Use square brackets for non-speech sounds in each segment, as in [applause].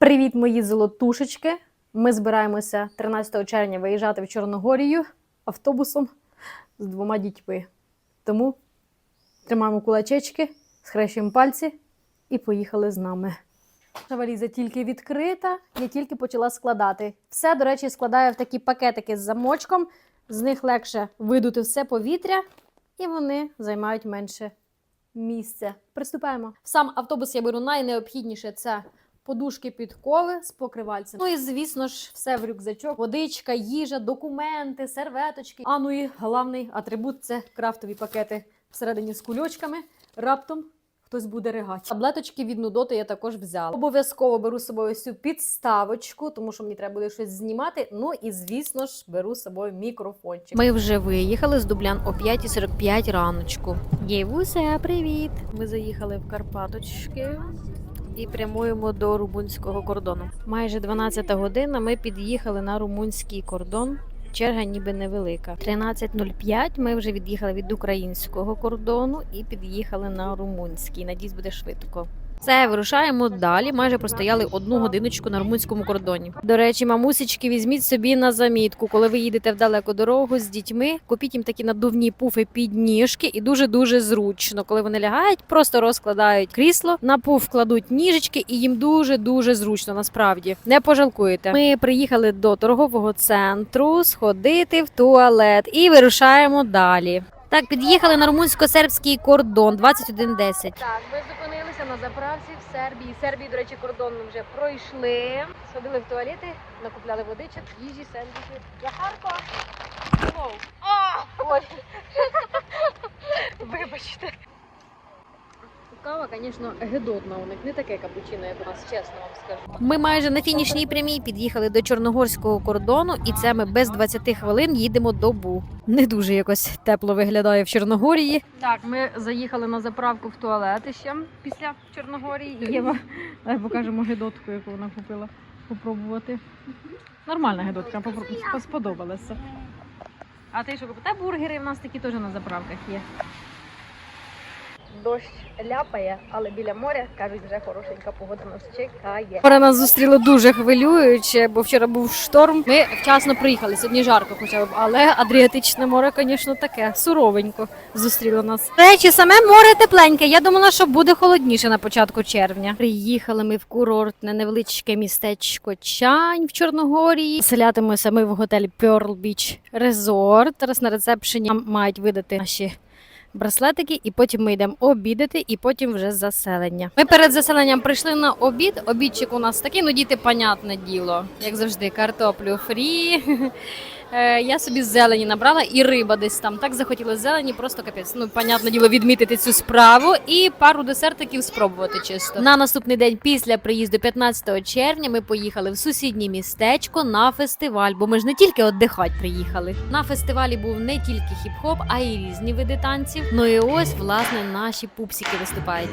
Привіт, мої золотушечки! Ми збираємося 13 червня виїжджати в Чорногорію автобусом з двома дітьми. Тому тримаємо кулачечки, схрещуємо пальці і поїхали з нами. Валіза тільки відкрита, я тільки почала складати. Все, до речі, складаю в такі пакетики з замочком. З них легше видути все повітря, і вони займають менше місця. Приступаємо. Сам автобус я беру найнеобхідніше це подушки підкови з покривальцем. Ну і звісно ж, все в рюкзачок, водичка, їжа, документи, серветочки. А ну і головний атрибут це крафтові пакети всередині з кульочками. Раптом. Хтось буде ригати. Таблеточки від нудоти я також взяла. Обов'язково беру з собою цю підставочку, тому що мені треба буде щось знімати. Ну і звісно ж беру з собою мікрофончик. Ми вже виїхали з Дублян о 5.45 раночку. Євуся, привіт! Ми заїхали в Карпаточки і прямуємо до румунського кордону. Майже 12 година. Ми під'їхали на румунський кордон. Черга ніби невелика. 13.05 ми вже від'їхали від українського кордону і під'їхали на румунський. Надіюсь, буде швидко. Все, вирушаємо далі. Майже простояли одну годиночку на румунському кордоні. До речі, мамусечки, візьміть собі на замітку, коли ви їдете в далеку дорогу з дітьми, купіть їм такі надувні пуфи під ніжки, і дуже дуже зручно. Коли вони лягають, просто розкладають крісло, на пуф кладуть ніжечки, і їм дуже дуже зручно. Насправді не пожалкуєте. Ми приїхали до торгового центру сходити в туалет і вирушаємо далі. Так, під'їхали на румунсько-сербський кордон 2110. Так, ми на заправці в Сербії. Сербії, до речі, кордон ми вже пройшли. Сходили в туалети, накупляли водичок, їжі, сендвічі. Захарко! [laughs] Вибачте. Кава, звісно, гедотна у них, не таке капучино, як у нас, чесно вам скажу. Ми майже на фінішній прямій під'їхали до чорногорського кордону, і це ми без 20 хвилин їдемо до Бу. Не дуже якось тепло виглядає в Чорногорії. Так, ми заїхали на заправку в туалет ще після Чорногорії. Єва, давай покажемо гедотку, яку вона купила. Попробувати. Нормальна гедотка, сподобалася. А ти що купила? Та бургери в нас такі теж на заправках є. Дощ ляпає, але біля моря кажуть, вже хорошенька погода нас чекає. Вчора нас зустріло дуже хвилююче, бо вчора був шторм. Ми вчасно приїхали. Сьогодні жарко, хоча б, але Адріатичне море, звісно, таке суровенько зустріло нас. Речі, саме море тепленьке. Я думала, що буде холодніше на початку червня. Приїхали ми в курортне невеличке містечко Чань в Чорногорії. Селятимося ми в готелі Pearl Beach Resort. Зараз на рецепшені нам мають видати наші браслетики, і потім ми йдемо обідати, і потім вже заселення. Ми перед заселенням прийшли на обід. Обідчик у нас такий, ну діти, понятне діло, як завжди, картоплю фрі. Е, Я собі зелені набрала і риба десь там. Так захотіла зелені, просто капець. Ну, понятне діло, відмітити цю справу і пару десертиків спробувати чисто. На наступний день після приїзду 15 червня ми поїхали в сусіднє містечко на фестиваль, бо ми ж не тільки віддихати приїхали. На фестивалі був не тільки хіп-хоп, а й різні види танців. Ну і ось, власне, наші пупсики виступають.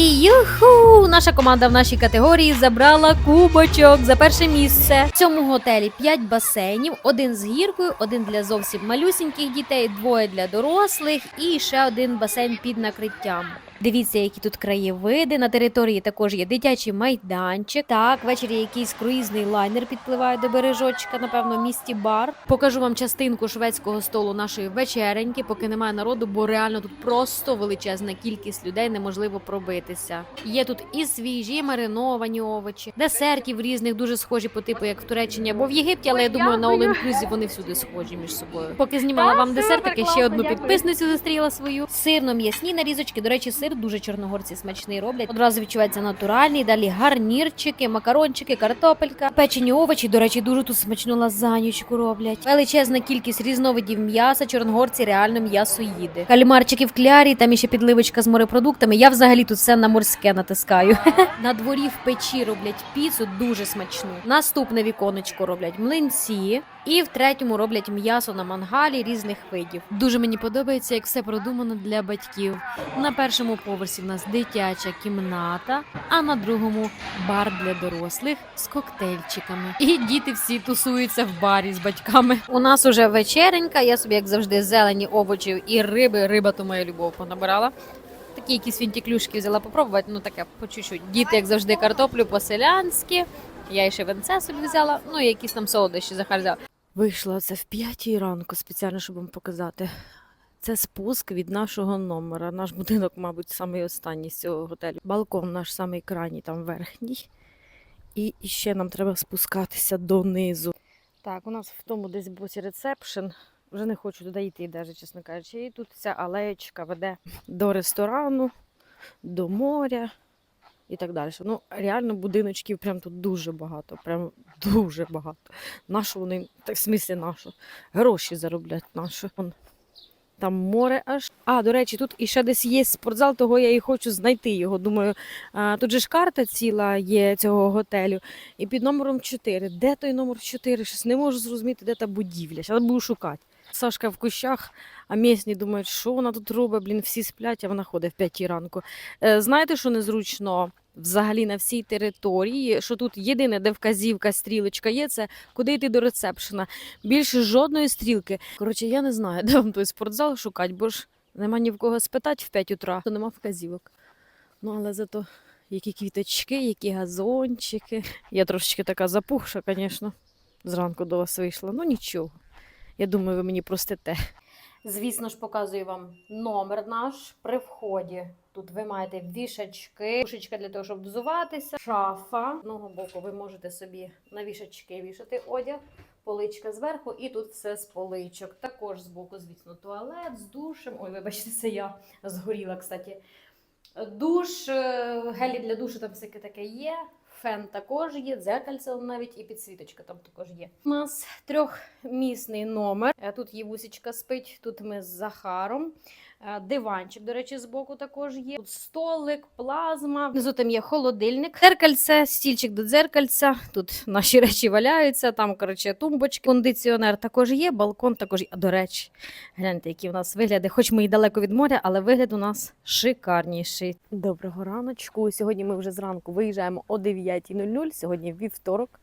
Юху! Наша команда в нашій категорії забрала кубочок за перше місце. В цьому готелі 5 басейнів: один з гіркою, один для зовсім малюсіньких дітей, двоє для дорослих і ще один басейн під накриттям. Дивіться, які тут краєвиди. На території також є дитячий майданчик. Так, ввечері якийсь круїзний лайнер підпливає до бережочка, напевно, в місті бар. Покажу вам частинку шведського столу нашої вечереньки, поки немає народу, бо реально тут просто величезна кількість людей, неможливо пробитися. Є тут і свіжі, і мариновані овочі, десертів різних, дуже схожі по типу, як в Туреччині або в Єгипті, але я думаю, на Олімпюзі вони всюди схожі між собою. Поки знімала вам десертики, ще одну підписницю зустріла свою. Сирно м'ясні нарізочки. До речі, сир дуже чорногорці смачний роблять. Одразу відчувається натуральний. Далі гарнірчики, макарончики, картопелька, печені овочі. До речі, дуже тут смачну лазанючку роблять. Величезна кількість різновидів м'яса. Чорногорці реально м'ясо їде. Кальмарчики в клярі, там іще підливочка з морепродуктами. Я взагалі тут все на морське натискаю. [laughs] На дворі в печі роблять піцу дуже смачну. Наступне віконечко роблять млинці. І в третьому роблять м'ясо на мангалі різних видів. Дуже мені подобається, як все продумано для батьків. На першому поверсі в нас дитяча кімната, а на другому бар для дорослих з коктейльчиками. І діти всі тусуються в барі з батьками. У нас уже вечеренька. Я собі, як завжди, зелені овочів і риби. Риба то моя любов понабирала. Такі якісь фінтіклюшки взяла попробувати, ну таке по чуть-чуть. Діти, як завжди, картоплю по-селянськи. Я ще венце собі взяла, ну і якісь там солодощі Захар взяв. Вийшла це в п'ятій ранку, спеціально, щоб вам показати. Це спуск від нашого номера. Наш будинок, мабуть, самий останній з цього готелю. Балкон наш самий крайній, там верхній. І ще нам треба спускатися донизу. Так, у нас в тому десь боці ресепшн. Вже не хочу туди йти, навіть, чесно кажучи. І тут ця алеєчка веде до ресторану, до моря і так далі. Ну, реально будиночків прям тут дуже багато. Прям дуже багато. Нащо вони, так в смислі нащо? Гроші зароблять. Вон, Там море аж. А, до речі, тут іще десь є спортзал, того я і хочу знайти його. Думаю, тут же ж карта ціла є цього готелю. І під номером 4. Де той номер 4? Щось не можу зрозуміти, де та будівля. Зараз буду шукати. Сашка в кущах, а місні думають, що вона тут робить, блін, всі сплять, а вона ходить в п'ятій ранку. Е, знаєте, що незручно взагалі на всій території, що тут єдине, де вказівка, стрілочка є, це куди йти до ресепшена. Більше жодної стрілки. Коротше, я не знаю, [laughs] де вам той спортзал шукати, бо ж нема ні в кого спитати в 5 утра, то нема вказівок. Ну, але зато які квіточки, які газончики. Я трошечки така запухша, звісно, зранку до вас вийшла. Ну нічого. Я думаю, ви мені простите. Звісно ж, показую вам номер наш при вході. Тут ви маєте вішачки, вішачка для того, щоб взуватися, шафа. З одного боку ви можете собі на вішачки вішати одяг, поличка зверху, і тут все з поличок. Також збоку, звісно, туалет з душем. Ой, вибачте, це я згоріла, кстати. Душ, е, гелі для душу там всяке таке є. Фен також є, дзеркальце навіть і підсвіточка там також є. У нас трьохмісний номер. Е, Тут Євусічка спить, тут ми з Захаром. Е, Диванчик, до речі, збоку також є. Тут столик, плазма. Внизу там є холодильник, дзеркальце, стільчик до дзеркальця. Тут наші [laughs] речі валяються. Там, коротше, тумбочки. Кондиціонер також є, балкон також є. До речі, гляньте, які у нас вигляди. Хоч ми і далеко від моря, але вигляд у нас шикарніший. Доброго раночку. Сьогодні ми вже зранку виїжджаємо о 9.00. Сьогодні вівторок,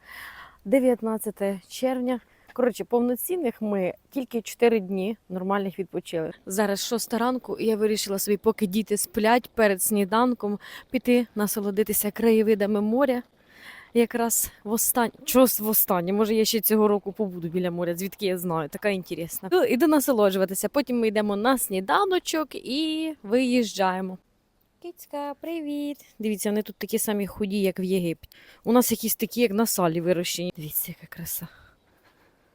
19 червня. Коротше, повноцінних ми тільки 4 дні нормальних відпочили. Зараз 6 ранку, і я вирішила собі, поки діти сплять перед сніданком, піти насолодитися краєвидами моря. Якраз в останнє, чогось в останнє, може я ще цього року побуду біля моря, звідки я знаю, така інтересна. Ну, Іду насолоджуватися. Потім ми йдемо на сніданочок і виїжджаємо. Кицька, привіт! Дивіться, вони тут такі самі худі, як в Єгипті. У нас якісь такі, як на салі вирощені. Дивіться, яка краса.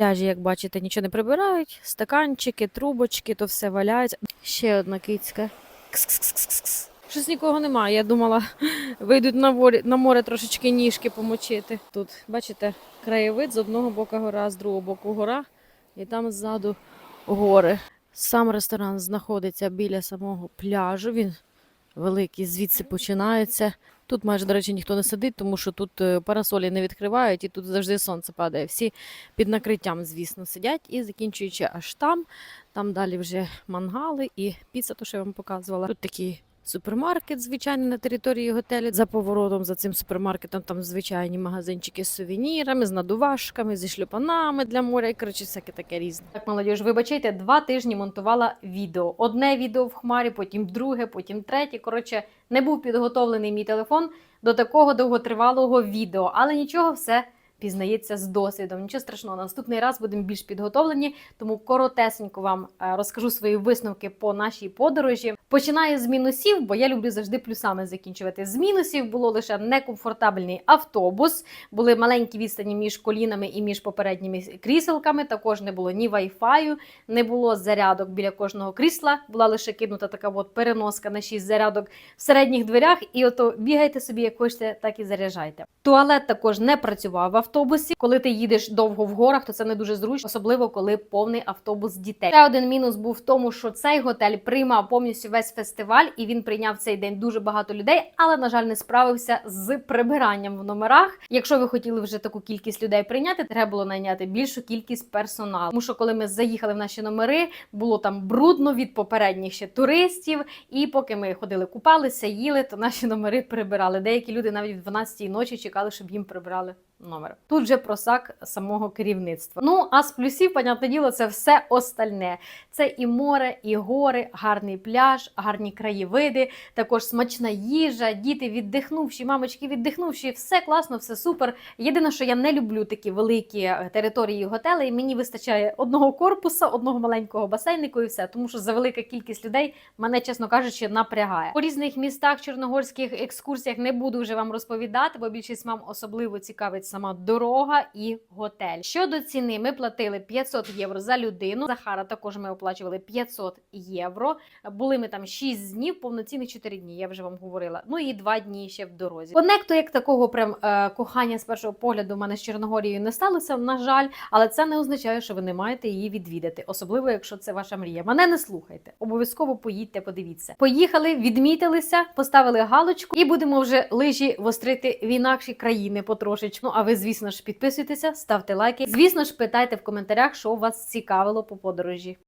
Пляжі, як бачите, нічого не прибирають. Стаканчики, трубочки, то все валяється. Ще одна кицька. Кс-кс-кс-кс-кс. Щось нікого немає. Я думала, [laughs] вийдуть на море, на море трошечки ніжки помочити. Тут, бачите, краєвид з одного боку гора, з другого боку гора, і там ззаду гори. Сам ресторан знаходиться біля самого пляжу. Він великий, звідси починається. Тут майже, до речі, ніхто не сидить, тому що тут е, парасолі не відкривають і тут завжди сонце падає. Всі під накриттям, звісно, сидять і закінчуючи аж там. Там далі вже мангали і піца, то що я вам показувала. Тут такий супермаркет, звичайний, на території готелю. За поворотом за цим супермаркетом там звичайні магазинчики з сувенірами, з надувашками, зі шлюпанами для моря. І коротше, всяке таке різне. Так, молодіж, вибачайте, два тижні монтувала відео. Одне відео в хмарі, потім друге, потім третє. Коротше, не був підготовлений мій телефон до такого довготривалого відео, але нічого, все пізнається з досвідом. Нічого страшного, наступний раз будемо більш підготовлені, тому коротесенько вам е, розкажу свої висновки по нашій подорожі. Починаю з мінусів, бо я люблю завжди плюсами закінчувати. З мінусів було лише некомфортабельний автобус, були маленькі відстані між колінами і між попередніми кріселками. Також не було ні вайфаю, не було зарядок біля кожного крісла. Була лише кинута така от переноска на 6 зарядок в середніх дверях, і ото бігайте собі, як хочете, так і заряджайте. Туалет також не працював в автобусі. Коли ти їдеш довго в горах, то це не дуже зручно, особливо коли повний автобус дітей. Ще один мінус був в тому, що цей готель приймав повністю весь фестиваль, і він прийняв цей день дуже багато людей, але на жаль не справився з прибиранням в номерах. Якщо ви хотіли вже таку кількість людей прийняти, треба було найняти більшу кількість персоналу. Тому що коли ми заїхали в наші номери, було там брудно від попередніх ще туристів. І поки ми ходили, купалися, їли, то наші номери прибирали. Деякі люди навіть в 12-й ночі чекали, щоб їм прибрали номер. Тут вже просак самого керівництва. Ну а з плюсів, понятне діло, це все остальне. Це і море, і гори, гарний пляж, гарні краєвиди, також смачна їжа, діти віддихнувші, мамочки віддихнувші, все класно, все супер. Єдине, що я не люблю такі великі е, території готелей. Мені вистачає одного корпуса, одного маленького басейнику і все, тому що за велика кількість людей мене, чесно кажучи, напрягає. По різних містах чорногорських екскурсіях не буду вже вам розповідати, бо більшість мам особливо цікавить сама дорога і готель. Щодо ціни, ми платили 500 євро за людину. Захара також ми оплачували 500 євро. Були ми там 6 днів, повноцінних 4 дні. Я вже вам говорила. Ну і 2 дні ще в дорозі. Конекту як такого прям е, кохання з першого погляду в мене з Чорногорією не сталося, на жаль, але це не означає, що ви не маєте її відвідати, особливо якщо це ваша мрія. Мене не слухайте. Обов'язково поїдьте, подивіться. Поїхали, відмітилися, поставили галочку і будемо вже лижі вострити в інакші країни потрошечку. Ну а ви, звісно ж, підписуйтеся, ставте лайки. Звісно ж, питайте в коментарях, що вас цікавило по подорожі.